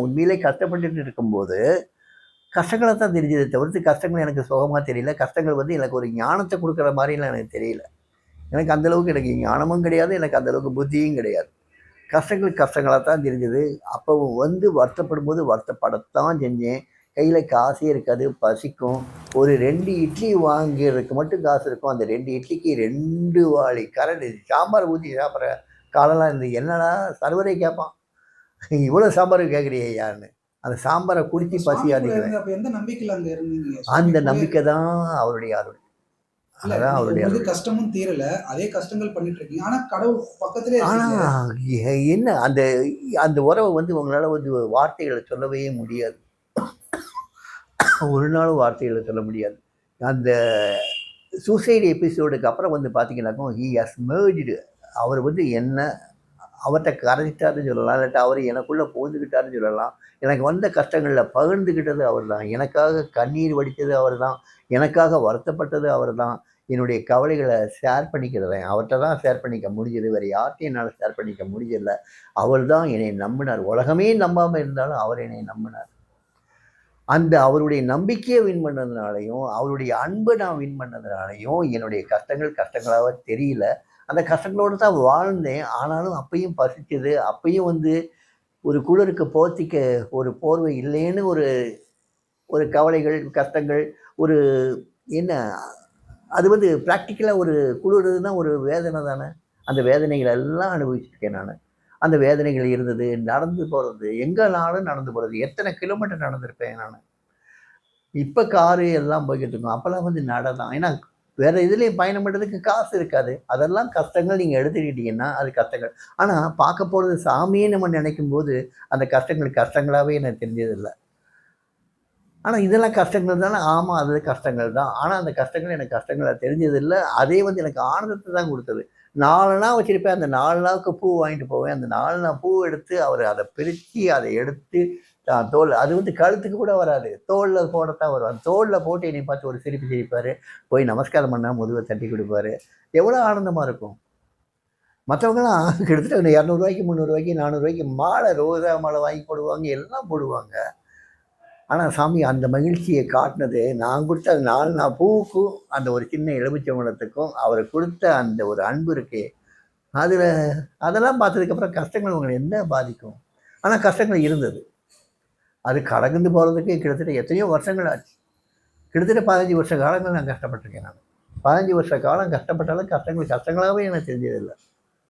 நான் உண்மையிலே கஷ்டப்பட்டுட்டு இருக்கும்போது கஷ்டங்களை தான் தெரிஞ்சதை தவிர்த்து கஷ்டங்கள் எனக்கு சுகமாக தெரியல. கஷ்டங்கள் வந்து எனக்கு ஒரு ஞானத்தை கொடுக்குற மாதிரிலாம் எனக்கு தெரியல. எனக்கு அந்த அளவுக்கு எனக்கு ஞானமும் கிடையாது எனக்கு அந்தளவுக்கு புத்தியும் கிடையாது. கஷ்டங்கள் கஷ்டங்களாக தான் தெரிஞ்சது. அப்போ வந்து வருத்தப்படும் போது வருத்தப்படத்தான் செஞ்சேன். கையில் காசே இருக்காது பசிக்கும். ஒரு ரெண்டு இட்லி வாங்கிறதுக்கு மட்டும் காசு இருக்கும். அந்த ரெண்டு இட்லிக்கு ரெண்டு வாளி கரண்ட் சாம்பார் ஊற்றி சாப்பிட்ற காலெல்லாம் இருந்து என்னடா சர்வரே கேட்பான் இவ்வளோ சாம்பார் கேட்குறியே யாருன்னு? அந்த சாம்பாரை குடிச்சு பசி அதிகம் அந்த நம்பிக்கை தான் அவருடைய அருள் அதான் அவருடைய கஷ்டமும் தீரல அதே கஷ்டங்கள் பண்ணிட்டு இருக்கீங்க. ஆனா கடவுள் பக்கத்திலே ஆனா என்ன? அந்த அந்த உறவை வந்து உங்களால வந்து வார்த்தைகளை சொல்லவே முடியாது. ஒரு நாளும் வார்த்தைகளை சொல்ல முடியாது. அந்த சூசைடு எபிசோடுக்கு அப்புறம் வந்து பார்த்தீங்கன்னாக்கும் ஹி ஹஸ் மேர்ஜ்டு அவர் வந்து என்ன அவர்கிட்ட கரைஞ்சிட்டாருன்னு சொல்லலாம் இல்லாட்டா அவர் எனக்குள்ளே புகுந்துக்கிட்டாருன்னு சொல்லலாம். எனக்கு வந்த கஷ்டங்களில் பகிர்ந்துக்கிட்டது அவர் தான் எனக்காக கண்ணீர் வடித்தது அவர் தான் எனக்காக வருத்தப்பட்டது அவர் தான் என்னுடைய கவலைகளை ஷேர் பண்ணிக்கிறேன். அவர்கிட்ட தான் ஷேர் பண்ணிக்க முடிஞ்சது. வேறு யார்கிட்டையும் என்னால் ஷேர் பண்ணிக்க முடியல. அவர் தான் என்னை நம்பினார். உலகமே நம்பாமல் இருந்தாலும் அவர் என்னை நம்பினார். அந்த அவருடைய நம்பிக்கையை வின் பண்ணதுனாலையும் அவருடைய அன்பை நான் வின் பண்ணதுனாலையும் என்னுடைய கஷ்டங்கள் கஷ்டங்களாக தெரியல. அந்த கஷ்டங்களோடு தான் வாழ்ந்தேன். ஆனாலும் அப்பையும் பசிச்சது. அப்பையும் வந்து ஒரு குளிருக்கு போர்த்திக்க ஒரு போர்வை இல்லைன்னு ஒரு ஒரு கவலைகள் கஷ்டங்கள் ஒரு என்ன அது வந்து ப்ராக்டிக்கலாக ஒரு குளிர்னா ஒரு வேதனை தானே. அந்த வேதனைகள் எல்லாம் அனுபவிச்சிருக்கேன் நான். அந்த வேதனைகள் இருந்தது நடந்து போகிறது எங்கேனாலும் நடந்து போகிறது எத்தனை கிலோமீட்டர் நடந்திருப்பேன் நான். இப்போ காரு எல்லாம் போய்கிட்டு இருக்கோம். அப்போல்லாம் வந்து நட தான். ஏன்னா வேறு இதுலேயும் பயணம் பண்ணுறதுக்கு காசு இருக்காது. அதெல்லாம் கஷ்டங்கள் நீங்கள் எடுத்துக்கிட்டீங்கன்னா அது கஷ்டங்கள். ஆனால் பார்க்க போகிறது சாமியே நம்ம நினைக்கும் போது அந்த கஷ்டங்கள் கஷ்டங்களாகவே எனக்கு தெரிஞ்சதில்லை. ஆனால் இதெல்லாம் கஷ்டங்கள் தானே? ஆமாம் அது கஷ்டங்கள் தான். ஆனால் அந்த கஷ்டங்கள் எனக்கு கஷ்டங்களாக தெரிஞ்சதில்லை. அதே வந்து எனக்கு ஆனந்தத்தை தான் கொடுத்தது. நாலு நாள் வச்சுருப்பேன். அந்த நாலு நாளுக்கு பூ வாங்கிட்டு போவேன். அந்த நாலு நாள் பூ எடுத்து அவர் அதை பிரித்து அதை எடுத்து தோல் அது வந்து கழுத்துக்கு கூட வராது. தோலில் போடத்தான் வரும் அந்த தோலில் போட்டு என்னை பார்த்து ஒரு சிரிப்பு சிரிப்பார். போய் நமஸ்காரம் பண்ணால் முதுவை தட்டி கொடுப்பாரு. எவ்வளோ ஆனந்தமாக இருக்கும். மற்றவங்களாம் கிட்டத்தட்ட ஒரு இரநூறுவாய்க்கு முந்நூறுவாய்க்கு நானூறுரூவாய்க்கு மாலை ரோஜா மாலை வாங்கி போடுவாங்க எல்லாம் போடுவாங்க. ஆனால் சாமி அந்த மகிழ்ச்சியை காட்டினது நான் கொடுத்த அந்த நாலு நாள் பூவுக்கும் அந்த ஒரு சின்ன எலுமிச்சம்பழத்துக்கும் அவர் கொடுத்த அந்த ஒரு அன்பு இருக்கே. அதில் அதெல்லாம் பார்த்ததுக்கப்புறம் கஷ்டங்கள் உங்களை என்ன பாதிக்கும்? ஆனால் கஷ்டங்கள் இருந்தது. அது கடந்து போகிறதுக்கு கிட்டத்தட்ட எத்தனையோ வருஷங்கள் ஆச்சு. கிட்டத்தட்ட பதினஞ்சு வருஷ காலங்கள் நான் கஷ்டப்பட்டிருக்கேன் நான். பதினஞ்சு வருஷ காலம் கஷ்டப்பட்டாலும் கஷ்டங்கள் கஷ்டங்களாகவே எனக்கு தெரிஞ்சதில்லை.